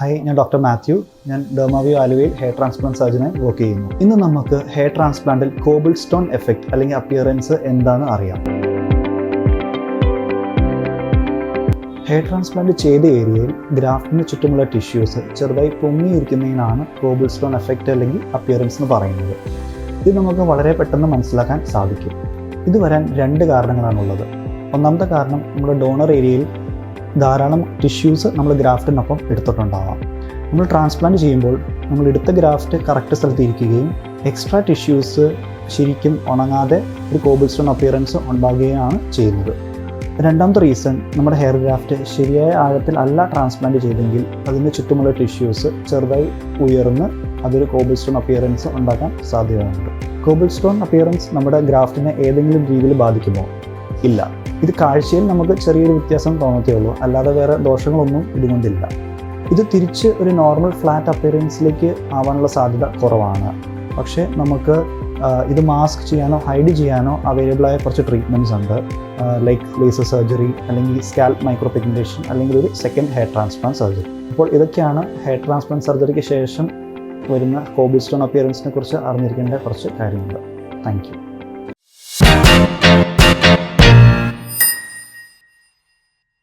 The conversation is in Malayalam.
ഹായ് ഞാൻ ഡോക്ടർ മാത്യു ഞാൻ ഡെർമാവിയോ ആലുവയിൽ ഹെയർ ട്രാൻസ്പ്ലാന്റ് സർജനായി വർക്ക് ചെയ്യുന്നു. ഇന്ന് നമുക്ക് ഹെയർ ട്രാൻസ്പ്ലാന്റിൽ കോബിൾ സ്റ്റോൺ എഫക്റ്റ് അല്ലെങ്കിൽ അപ്പിയറൻസ് എന്താണെന്ന് അറിയാം. ഹെയർ ട്രാൻസ്പ്ലാന്റ് ചെയ്ത ഏരിയയിൽ ഗ്രാഫ്റ്റിന് ചുറ്റുമുള്ള ടിഷ്യൂസ് ചെറുതായി പൊങ്ങിയിരിക്കുന്നതിനാണ് കോബിൾ സ്റ്റോൺ എഫക്റ്റ് അല്ലെങ്കിൽ അപ്പിയറൻസ് എന്ന് പറയുന്നത്. ഇത് നമുക്ക് വളരെ പെട്ടെന്ന് മനസ്സിലാക്കാൻ സാധിക്കും. ഇത് വരാൻ രണ്ട് കാരണങ്ങളാണുള്ളത്. ഒന്നാമത്തെ കാരണം നമ്മുടെ ഡോണർ ഏരിയയിൽ ധാരാളം ടിഷ്യൂസ് നമ്മൾ ഗ്രാഫ്റ്റിനൊപ്പം എടുത്തിട്ടുണ്ടാവാം. നമ്മൾ ട്രാൻസ്പ്ലാന്റ് ചെയ്യുമ്പോൾ നമ്മൾ എടുത്ത ഗ്രാഫ്റ്റ് കറക്റ്റ് സ്ഥലത്ത് ഇരിക്കുകയും എക്സ്ട്രാ ടിഷ്യൂസ് ശരിക്കും ഉണങ്ങാതെ ഒരു കോബിൾ സ്റ്റോൺ അപ്പിയറൻസ് ഉണ്ടാകുകയാണ് ചെയ്യുന്നത്. രണ്ടാമത്തെ റീസൺ നമ്മുടെ ഹെയർ ഗ്രാഫ്റ്റ് ശരിയായ ആഴത്തിൽ അല്ല ട്രാൻസ്പ്ലാന്റ് ചെയ്തെങ്കിൽ അതിന് ചുറ്റുമുള്ള ടിഷ്യൂസ് ചെറുതായി ഉയർന്ന് അതൊരു കോബിൾ സ്റ്റോൺ അപ്പിയറൻസ് ഉണ്ടാക്കാൻ സാധ്യതയുണ്ട്. കോബിൾ സ്റ്റോൺ അപ്പിയറൻസ് നമ്മുടെ ഗ്രാഫ്റ്റിനെ ഏതെങ്കിലും രീതിയിൽ ബാധിക്കുമോ? ഇല്ല. ഇത് കാഴ്ചയിൽ നമുക്ക് ചെറിയൊരു വ്യത്യാസം തോന്നത്തേ ഉള്ളൂ. അല്ലാതെ വേറെ ദോഷങ്ങളൊന്നും ഇതുകൊണ്ടില്ല. ഇത് തിരിച്ച് ഒരു നോർമൽ ഫ്ലാറ്റ് അപ്പിയറൻസിലേക്ക് ആവാനുള്ള സാധ്യത കുറവാണ്. പക്ഷേ നമുക്ക് ഇത് മാസ്ക് ചെയ്യാനോ ഹൈഡ് ചെയ്യാനോ അവൈലബിളായ കുറച്ച് ട്രീറ്റ്മെന്റ്സ് ഉണ്ട്. ലൈക്ക് ലേസർ സർജറി അല്ലെങ്കിൽ സ്കാൽ മൈക്രോ പിഗ്മെന്റേഷൻ അല്ലെങ്കിൽ ഒരു സെക്കൻഡ് ഹെയർ ട്രാൻസ്പ്ലാന്റ് സർജറി അപ്പോൾ ഇതൊക്കെയാണ് ഹെയർ ട്രാൻസ്പ്ലാന്റ് സർജറിക്ക് ശേഷം വരുന്ന കോബിൾ സ്റ്റോൺ അപ്പിയറൻസിനെ കുറിച്ച് അറിഞ്ഞിരിക്കേണ്ട കുറച്ച് കാര്യങ്ങൾ. Thank you